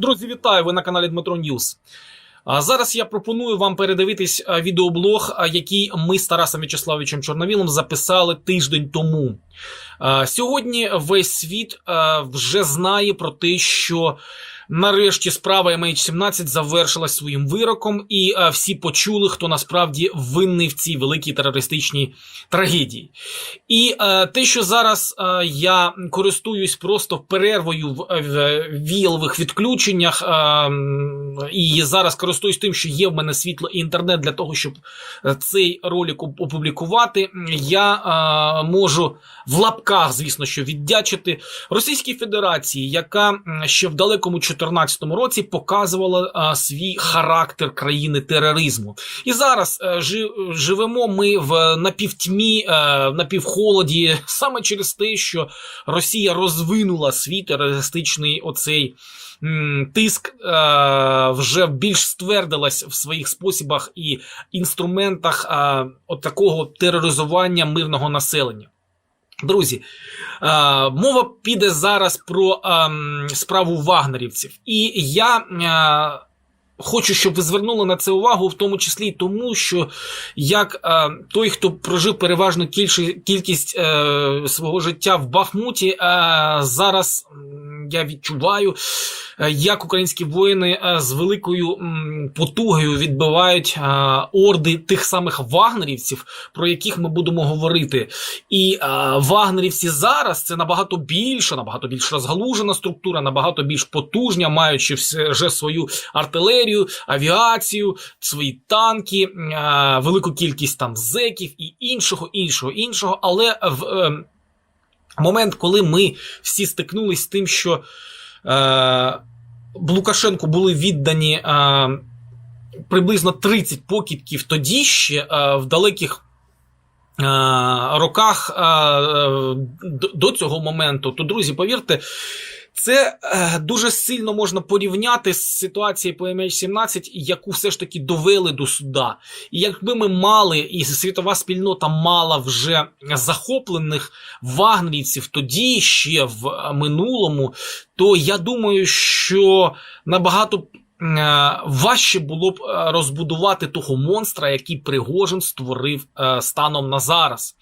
Друзі, вітаю! Ви на каналі Дмитро Ньюс. Зараз я пропоную вам передивитись відеоблог, який ми з Тарасом В'ячеславовичем Чорновілом записали тиждень тому. Сьогодні весь світ вже знає про те, що нарешті справа MH17 завершилась своїм вироком, і а, всі почули, хто насправді винний в цій великій терористичній трагедії. І е, те, що зараз е, я користуюсь просто перервою в, в віялових відключеннях, е, і зараз користуюсь тим, що є в мене світло і інтернет для того, щоб е, цей ролик опублікувати, я е, можу в лапках, звісно, що віддячити Російській Федерації, яка ще в далекому 2014 році показувала е, свій характер країни тероризму. І зараз е, жи- живемо ми в напівтьмі, е, в напівхолоді, саме через те, що Росія розвинула свій терористичний оцей. м, Тиск е, вже більш ствердилась в своїх спосібах і інструментах е, от такого тероризування мирного населення. Друзі, е, мова піде зараз про ем, справу вагнерівців. І я е, хочу, щоб ви звернули на це увагу, в тому числі й тому, що як е, той, хто прожив переважно кільші- кількість е, свого життя в Бахмуті, е, зараз я відчуваю, е, як українські воїни е, з великою потугою відбивають е, орди тих самих вагнерівців, про яких ми будемо говорити. І вагнерівці зараз це набагато більша, набагато більш розгалужена структура, набагато більш потужня, маючи вже свою артилерію, авіацію, свої танки, велику кількість там зеків і іншого, іншого, іншого. Але в е, момент, коли ми всі стикнулись з тим, що е, Лукашенку були віддані е, приблизно 30 покидків тоді ще е, в далеких. е, Роках е, е, до- до цього моменту, то друзі, повірте, це е, дуже сильно можна порівняти з ситуацією по MH17, яку все ж таки довели до суда. І якби ми мали, і світова спільнота мала вже захоплених вагнерівців тоді ще в е, минулому, то я думаю, що набагато е, важче було б е, розбудувати того монстра, який Пригожин створив станом на зараз.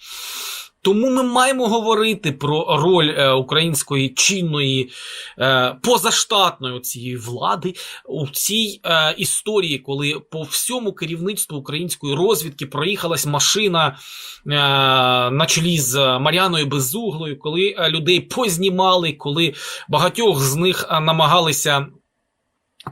Тому ми маємо говорити про роль е, української чинної е, позаштатної цієї влади у цій е, історії, коли по всьому керівництву української розвідки проїхалась машина на чолі з Мар'яною Безуглою, коли людей познімали, коли багатьох з них намагалися.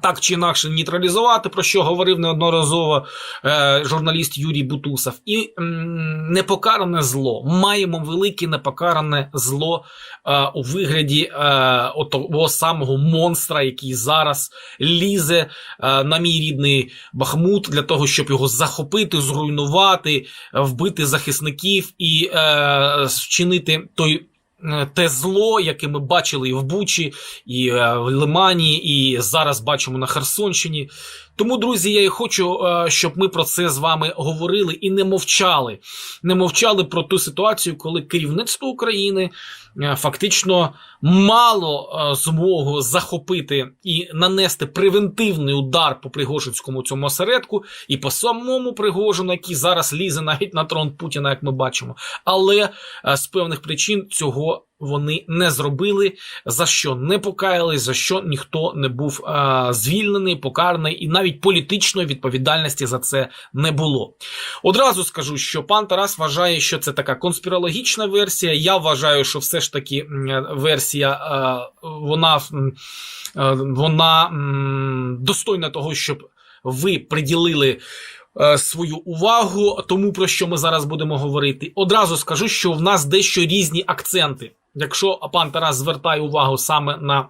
Так чи інакше нейтралізувати, про що говорив неодноразово е, журналіст Юрій Бутусов, і м, непокаране зло. Маємо велике непокаране зло е, у вигляді е, того самого монстра, який зараз лізе е, на мій рідний Бахмут для того, щоб його захопити, зруйнувати, вбити захисників і е, вчинити той. Е, Те зло, яке ми бачили і в Бучі, і е, в Лимані, і зараз бачимо на Херсонщині. Тому, друзі, я і хочу, е, щоб ми про це з вами говорили і не мовчали. Не мовчали про ту ситуацію, коли керівництво України фактично мало е, змогу захопити і нанести превентивний удар по Пригожинському цьому осередку, і по самому Пригожину, який зараз лізе навіть на трон Путіна, як ми бачимо. Але е, з певних причин цього вони не зробили, за що не покаялись, за що ніхто не був е, звільнений, покараний, і навіть політичної відповідальності за це не було. Одразу скажу, що пан Тарас вважає, що це така конспірологічна версія. Я вважаю, що все ж таки версія е, вона, е, вона м, достойна того, щоб ви приділили. е, Свою увагу тому, про що ми зараз будемо говорити. Одразу скажу, що в нас дещо різні акценти. Якщо пан Тарас звертає увагу саме на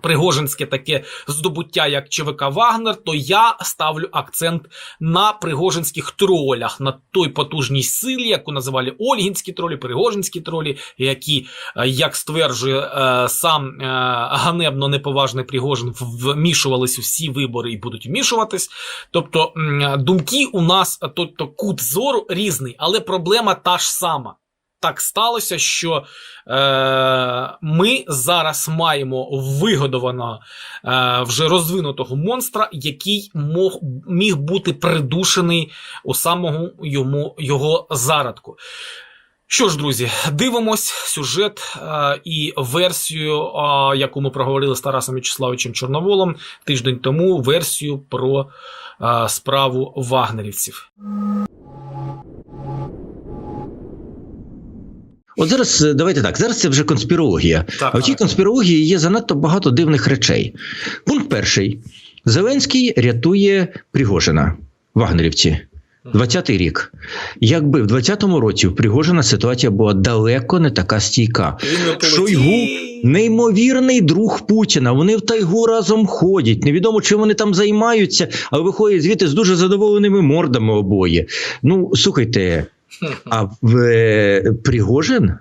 Пригожинське таке здобуття, як ЧВК Вагнер, то я ставлю акцент на пригожинських тролях, на той потужній силі, яку називали Ольгінські тролі, Пригожинські тролі, які, е, як стверджує е, сам е, ганебно неповажний Пригожин, вмішувались у всі вибори і будуть вмішуватись. Тобто думки у нас, тобто кут зору різний, але проблема та ж сама. Так сталося, що е, ми зараз маємо вигодованого е, вже розвинутого монстра, який мог, міг бути придушений у самого йому його зародку. Що ж, друзі, дивимось сюжет е, і версію, е, яку ми проговорили з Тарасом Вячеславовичем Чорноволом тиждень тому, версію про е, справу вагнерівців. От зараз е, давайте так. Зараз це вже конспірологія. Так, а в цій конспірології є занадто багато дивних речей. Пункт перший: Зеленський рятує Пригожина, вагнерівці. 20-й рік. Якби в 20-му році в Пригожина ситуація була далеко не така стійка. Шойгу неймовірний друг Путіна. Вони в тайгу разом ходять. Невідомо, чим вони там займаються, але виходять звідти з дуже задоволеними мордами обоє. Ну, слухайте, а е, Пригожин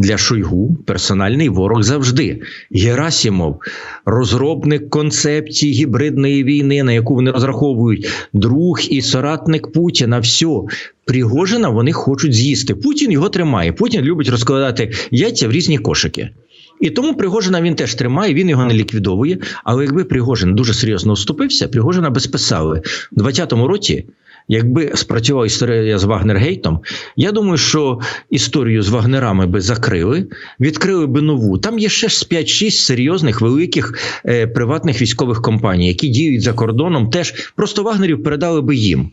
для Шойгу персональний ворог завжди. Герасімов, розробник концепції гібридної війни, на яку вони розраховують, друг і соратник Путіна. Все. Пригожина вони хочуть з'їсти. Путін його тримає. Путін любить розкладати яйця в різні кошики. І тому Пригожина він теж тримає, він його не ліквідовує. Але якби Пригожин дуже серйозно вступився, Пригожина би списали в 20-му році. Якби спрацювала історія з Вагнергейтом, я думаю, що історію з Вагнерами би закрили, відкрили би нову. Там є ще 5-6 серйозних великих е, приватних військових компаній, які діють за кордоном. Теж просто Вагнерів передали би їм.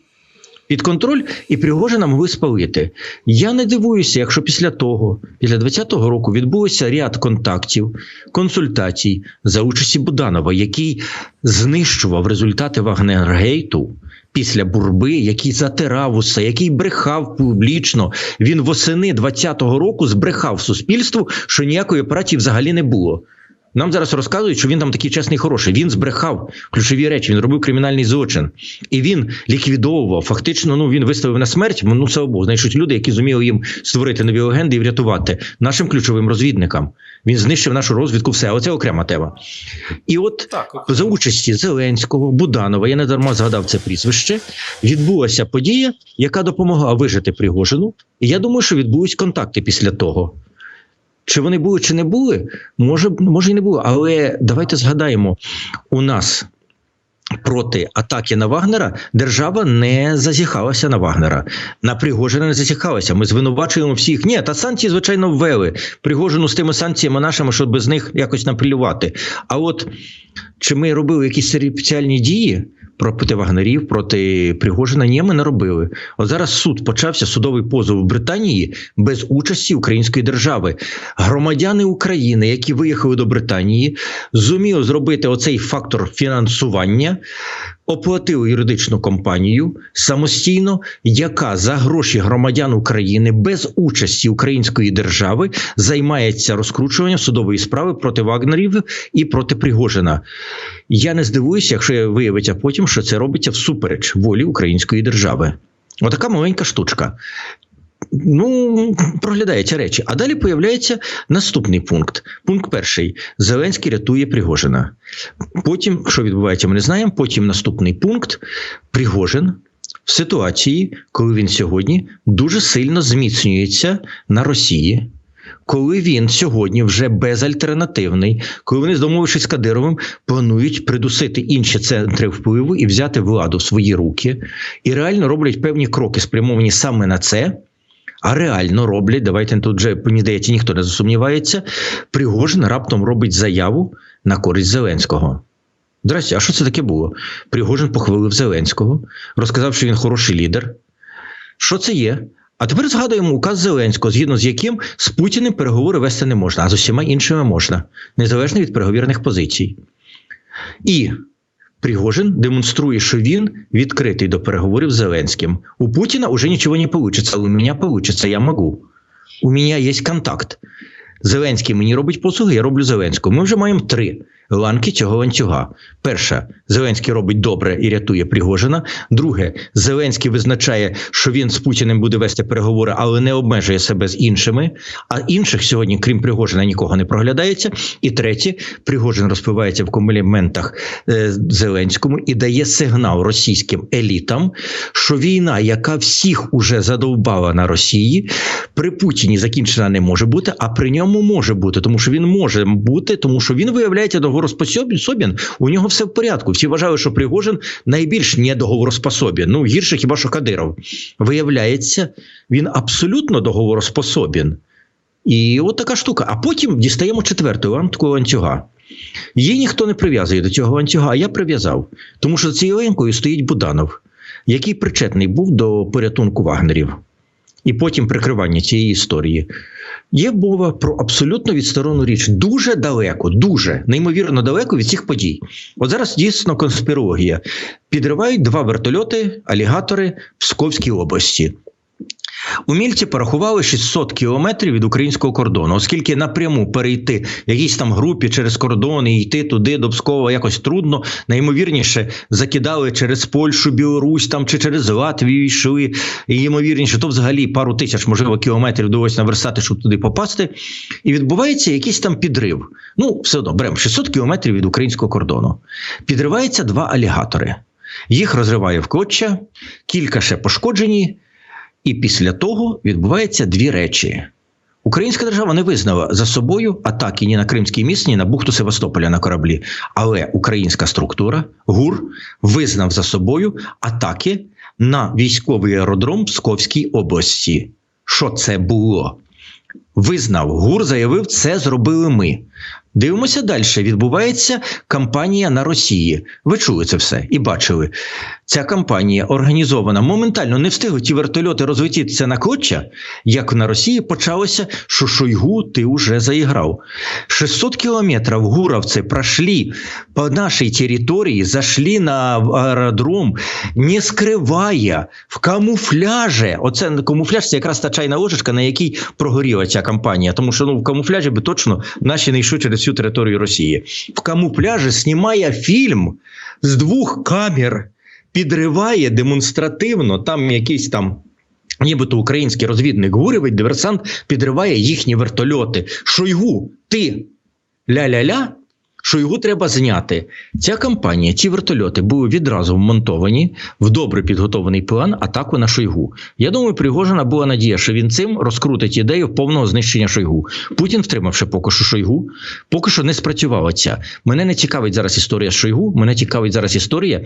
Під контроль і Пригожина могли спалити. Я не дивуюся, якщо після того, після 20-го року, відбулося ряд контактів, консультацій за участі Буданова, який знищував результати Вагнергейту після бурби, який затирав усе, який брехав публічно. Він восени 20-го року збрехав суспільству, що ніякої операції взагалі не було. Нам зараз розказують, що він там такий чесний, хороший. Він збрехав ключові речі, він робив кримінальний злочин. І він ліквідовував. Фактично, ну він виставив на смерть. Ну слава Богу, знайшуть люди, які зуміли їм створити нові легенди і врятувати нашим ключовим розвідникам. Він знищив нашу розвідку. Все, оце окрема тема. І от Так, за участі Зеленського, Буданова, я не дарма згадав це прізвище. Відбулася подія, яка допомогла вижити Пригожину. І я думаю, що відбулись контакти після того. Чи вони були, чи не були? Може, може і не було. Але давайте згадаємо: у нас проти атаки на Вагнера держава не зазіхалася на Вагнера. На Пригожина не зазіхалася. Ми звинувачуємо всіх. Ні, та санкції, звичайно, ввели. Пригожину з тими санкціями нашими, щоб без них якось наплювати. А от чи ми робили якісь спеціальні дії проти вагнерів, проти Пригожина? Ні, ми не робили. От зараз суд почався судовий позов в Британії без участі української держави. Громадяни України, які виїхали до Британії, зуміли зробити оцей фактор фінансування. Оплатили юридичну компанію самостійно, яка за гроші громадян України без участі української держави займається розкручуванням судової справи проти Вагнерів і проти Пригожина. Я не здивуюся, якщо виявиться потім, що це робиться всупереч волі української держави. Отака маленька штучка. Ну, проглядається речі. А далі появляється наступний пункт. Пункт перший: Зеленський рятує Пригожина. Потім, що відбувається, ми не знаємо. Потім наступний пункт: Пригожин в ситуації, коли він сьогодні дуже сильно зміцнюється на Росії. Коли він сьогодні вже безальтернативний, коли вони, домовившись з Кадировим, планують придусити інші центри впливу і взяти владу в свої руки, і реально роблять певні кроки, спрямовані саме на це. А реально роблять, давайте тут вже мені здається, ніхто не засумнівається. Пригожин раптом робить заяву на користь Зеленського. Здрасте, а що це таке було? Пригожин похвалив Зеленського, розказав, що він хороший лідер. Що це є? А тепер згадуємо указ Зеленського, згідно з яким з Путіним переговори вести не можна, а з усіма іншими можна, незалежно від переговірних позицій. І Пригожин демонструє, що він відкритий до переговорів з Зеленським. У Путіна уже нічого не вийде, але у мене вийде, я можу. У мене є контакт. Зеленський мені робить послуги, я роблю Зеленського. Ми вже маємо три ланки цього ланцюга. Перша, Зеленський робить добре і рятує Пригожина. Друге, Зеленський визначає, що він з Путіним буде вести переговори, але не обмежує себе з іншими. А інших сьогодні, крім Пригожина, нікого не проглядається. І третє, Пригожин розпивається в компліментах е, Зеленському і дає сигнал російським елітам, що війна, яка всіх уже задовбала на Росії, при Путіні закінчена не може бути, а при ньому може бути, тому що він може бути, тому що він виявляється договороспособен, у нього все в порядку. Всі вважали, що Пригожин найбільш недоговороспособен. Ну гірше хіба що Кадиров. Виявляється, він абсолютно договороспособен. І от така штука. А потім дістаємо четверту ланку ланцюга. Її ніхто не прив'язує до цього ланцюга, а я прив'язав. Тому що за цією ланкою стоїть Буданов, який причетний був до порятунку вагнерів і потім прикривання цієї історії. Є мова про абсолютно відсторонну річ, дуже далеко, дуже неймовірно далеко від цих подій. От зараз дійсно конспірологія. Підривають два вертольоти, алігатори Псковській області. Умільці порахували 600 кілометрів від українського кордону, оскільки напряму перейти якійсь там групі через кордон і йти туди до Пскова якось трудно. Найімовірніше закидали через Польщу, Білорусь там чи через Латвію йшли. І ймовірніше, то взагалі пару тисяч, можливо, кілометрів довелося наверстати, щоб туди попасти. І відбувається якийсь там підрив. Ну, все одно беремо 600 кілометрів від українського кордону. Підриваються два алігатори. Їх розриває в клоччя, кілька ще пошкоджені. І після того відбуваються дві речі. Українська держава не визнала за собою атаки ні на Кримський міст, ні на бухту Севастополя на кораблі. Але українська структура ГУР визнав за собою атаки на військовий аеродром Псковській області. Що це було? Визнав ГУР, заявив, це зробили ми. Дивимося далі. Відбувається кампанія на Росії. Ви чули це все і бачили. Ця кампанія організована моментально не встигли ті вертольоти розлетітися на клоччя, як на Росії почалося, що Шойгу ти вже заіграв. 600 кілометрів гуровці пройшли по нашій території, зайшли на аеродром, не скриває, в камуфляжі. Оце камуфляж це якраз та чайна ложечка, на якій прогоріла ця кампанія. Тому що ну, в камуфляжі би точно наші не йшли через всю територію Росії. В камуфляжі знімає фільм з двох камер підриває демонстративно там якийсь там. Нібито український розвідник Гурєвий, диверсант підриває їхні вертольоти. Шойгу, ти ля-ля-ля. Шойгу треба зняти. Ця кампанія, ці вертольоти були відразу вмонтовані в добре підготований план атаку на Шойгу. Я думаю, Пригожина була надія, що він цим розкрутить ідею повного знищення Шойгу. Путін, втримавши поки що Шойгу, поки що не спрацювала ця. Мене не цікавить зараз історія Шойгу, мене цікавить зараз історія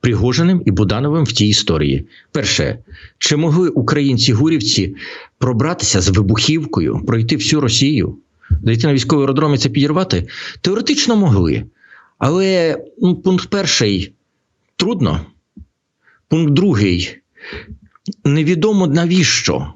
Пригожиним і Будановим в тій історії. Перше, чи могли українці-гурівці пробратися з вибухівкою, пройти всю Росію? Дійти на військовий аеродром і це підірвати? Теоретично могли. Але ну, пункт перший трудно. Пункт другий невідомо навіщо.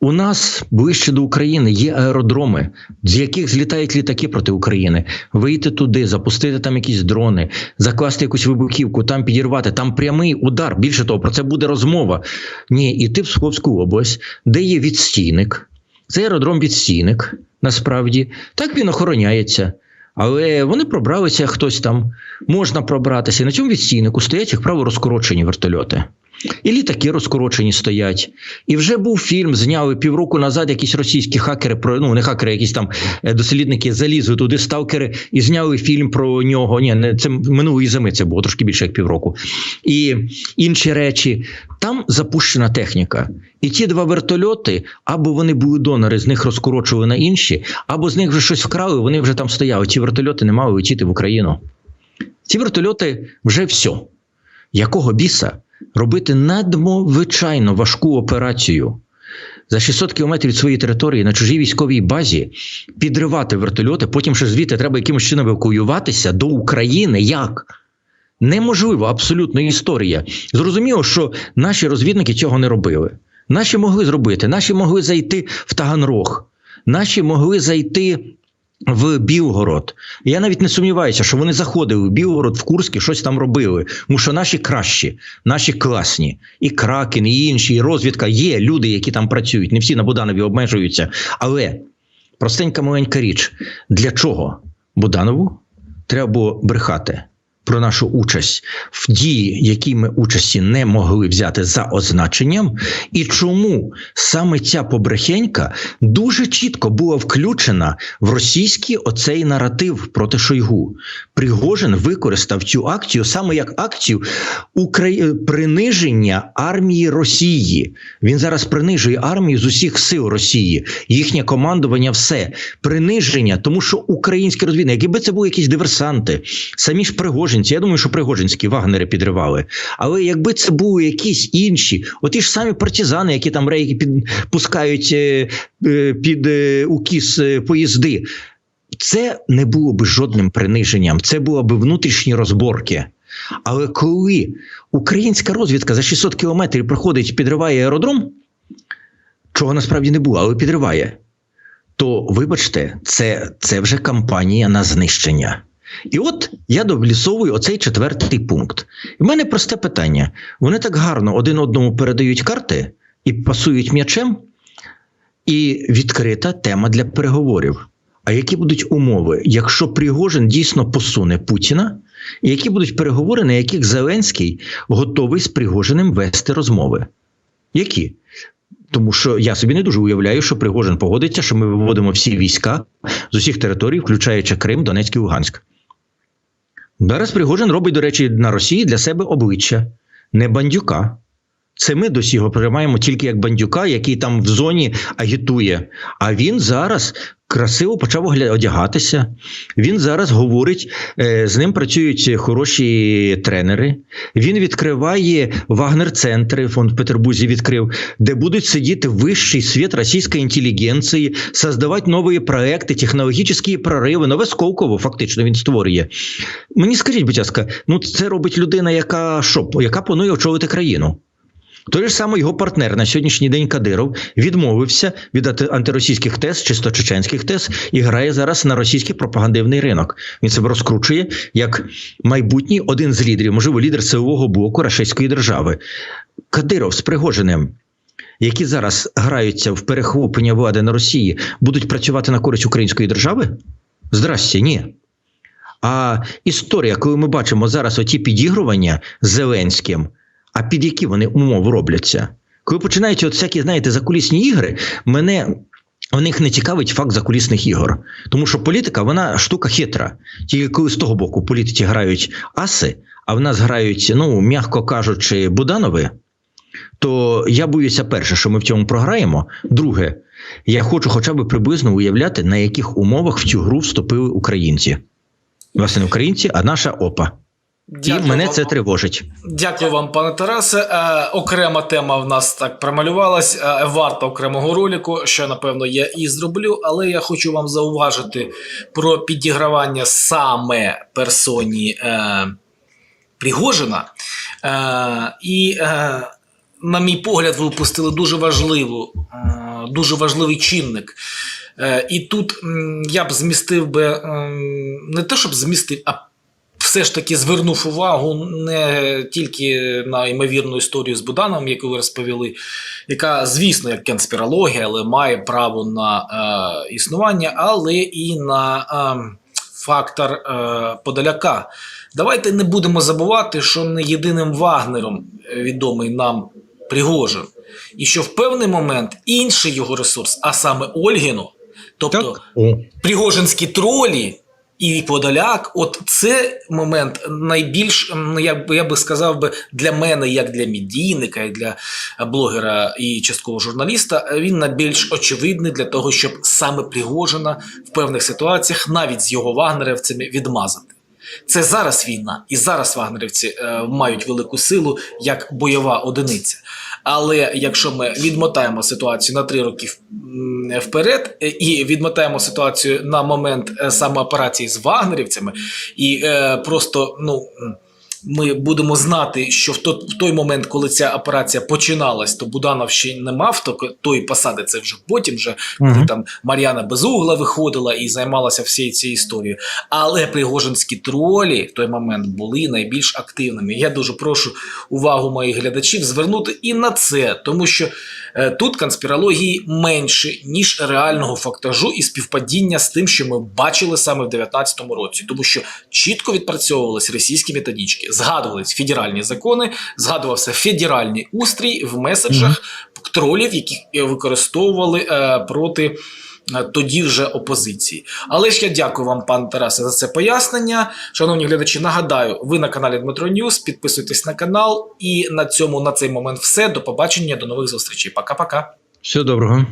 У нас ближче до України є аеродроми, з яких злітають літаки проти України. Вийти туди, запустити там якісь дрони, закласти якусь вибухівку, там підірвати, там прямий удар. Більше того, про це буде розмова. Ні, іти в Псковську область, де є відстійник. Це аеродром відстійник, насправді. Так він охороняється. Але вони пробралися хтось там, можна пробратися. На цьому відстійнику стоять, як правило, розкорочені вертольоти. І літаки розкорочені стоять. І вже був фільм, зняли півроку назад якісь російські хакери, ну не хакери, якісь там е, дослідники залізли туди, сталкери, і зняли фільм про нього. Ні, не це минулої зими це було трошки більше як півроку. І інші речі. Там запущена техніка. І ті два вертольоти, або вони були донори, з них розкорочували на інші, або з них вже щось вкрали, вони вже там стояли. Ті вертольоти не мали летіти в Україну. Ці вертольоти вже все. Якого біса? Робити надзвичайно важку операцію за 600 кілометрів від своєї території на чужій військовій базі, підривати вертольоти, потім ще звідти треба якимось чином евакуюватися до України. Як? Неможливо, абсолютно історія. Зрозуміло, що наші розвідники цього не робили. Наші могли зробити, наші могли зайти в Таганрог, наші могли зайти в Білгород. Я навіть не сумніваюся, що вони заходили в Білгород, в Курськ і щось там робили. Тому що наші кращі, наші класні, і Кракен, і інші, і розвідка є люди, які там працюють. Не всі на Буданові обмежуються. Але Простенька маленька річ. Для чого Буданову треба було брехати про нашу участь в дії, які ми участі не могли взяти за означенням, і чому саме ця побрехенька дуже чітко була включена в російський оцей наратив проти Шойгу. Пригожин використав цю акцію саме як акцію Украї... приниження армії Росії. Він зараз принижує армію з усіх сил Росії, їхнє командування, все приниження, тому що українські розвідники, якби це були якісь диверсанти, самі ж пригожинці. Я думаю, що пригожинські вагнери підривали. Але якби це були якісь інші, оті ж самі партизани, які там рейки підпускають е, е, під е, укіс е, поїзди. Це не було б жодним приниженням, це були б внутрішні розборки. Але коли українська розвідка за 600 кілометрів проходить, підриває аеродром, чого насправді не було, але підриває, то вибачте, це, це вже кампанія на знищення. І от я доблісовую оцей четвертий пункт. В мене просте питання: вони так гарно один одному передають карти і пасують м'ячем, і відкрита тема для переговорів. А які будуть умови, якщо Пригожин дійсно посуне Путіна, і які будуть переговори, на яких Зеленський готовий з Пригожиним вести розмови? Які? Тому що я собі не дуже уявляю, що Пригожин погодиться, що ми виводимо всі війська з усіх територій, включаючи Крим, Донецьк і Луганськ. Зараз Пригожин робить, до речі, на Росії для себе обличчя, не бандюка. Це ми досі його приймаємо тільки як бандюка, який там в зоні агітує. А він зараз красиво почав одягатися. Він зараз говорить, е, з ним працюють хороші тренери. Він відкриває вагнер-центри, фонд в Петербурзі відкрив, де будуть сидіти вищий світ російської інтелігенції, создавати нові проекти, технологічні прориви, нове Сколково фактично він створює. Мені скажіть, будь ласка, ну це робить людина, яка що, яка планує очолити країну. Той ж самий його партнер на сьогоднішній день Кадиров відмовився від антиросійських тез, чисто чеченських тез, і грає зараз на російський пропагандивний ринок. Він себе розкручує як майбутній один з лідерів, можливо, лідер силового блоку російської держави. Кадиров з Пригожиним, які зараз граються в перехоплення влади на Росії, будуть працювати на користь української держави? Здрасте, ні. А історія, коли ми бачимо зараз оті підігрування Зеленським, а під які вони умови робляться? Коли починаються от всякі, знаєте, закулісні ігри, мене у них не цікавить факт закулісних ігор. Тому що політика, вона штука хитра. Тільки коли з того боку політики грають аси, а в нас грають, ну, м'яко кажучи, Буданови, то я боюся, перше, що ми в цьому програємо. Друге, я хочу хоча б приблизно уявляти, на яких умовах в цю гру вступили українці. Власне, не українці, а наша ОПА. І мене вам. це тривожить. Дякую вам, пане Тарасе. Е, окрема тема в нас так промалювалась. Е, варта окремого ролику, що напевно я і зроблю, але я хочу вам зауважити про підігравання саме персоні е, Пригожина. Е, і, е, на мій погляд, ви упустили дуже важливу, е, дуже важливий чинник. Е, і тут я б змістив би ем, не те, щоб змістив, а все ж таки звернув увагу не тільки на ймовірну історію з Будановим, яку ви розповіли, яка, звісно, як конспірологія, але має право на е, існування, але і на е, фактор е, Подоляка. Давайте не будемо забувати, що не єдиним Вагнером е, відомий нам Пригожин, і що в певний момент інший його ресурс, а саме Ольгіну, тобто О. Пригожинські тролі і Подоляк, от це момент найбільш, як би я би сказав би, для мене, як для медійника, як для блогера і частково журналіста, він найбільш очевидний для того, щоб саме Пригожина в певних ситуаціях, навіть з його вагнерівцями, відмазати. Це зараз війна, і зараз вагнерівці е, мають велику силу як бойова одиниця. Але якщо ми відмотаємо ситуацію на три роки вперед е, і відмотаємо ситуацію на момент самооперації з вагнерівцями, і е, просто ну. Ми будемо знати, що в той, в той момент, коли ця операція починалась, то Буданов ще не мав то- тої посади. Це вже потім, вже коли Мгм. там Мар'яна Безугла виходила і займалася всією цією історією. Але пригожинські тролі в той момент були найбільш активними. Я дуже прошу увагу моїх глядачів звернути і на це, тому що тут конспірології менше, ніж реального фактажу і співпадіння з тим, що ми бачили саме в 2019 році, тому що чітко відпрацьовувались російські методички, згадувались федеральні закони, згадувався федеральний устрій в меседжах тролів, які е, використовували е, проти. Тоді вже опозиції. Але ж я дякую вам, пан Тарасе, за це пояснення. Шановні глядачі, нагадаю, ви на каналі Дмитро Ньюс. Підписуйтесь на канал. І на цьому на цей момент все. До побачення, до нових зустрічей. Пока-пока. Всього доброго.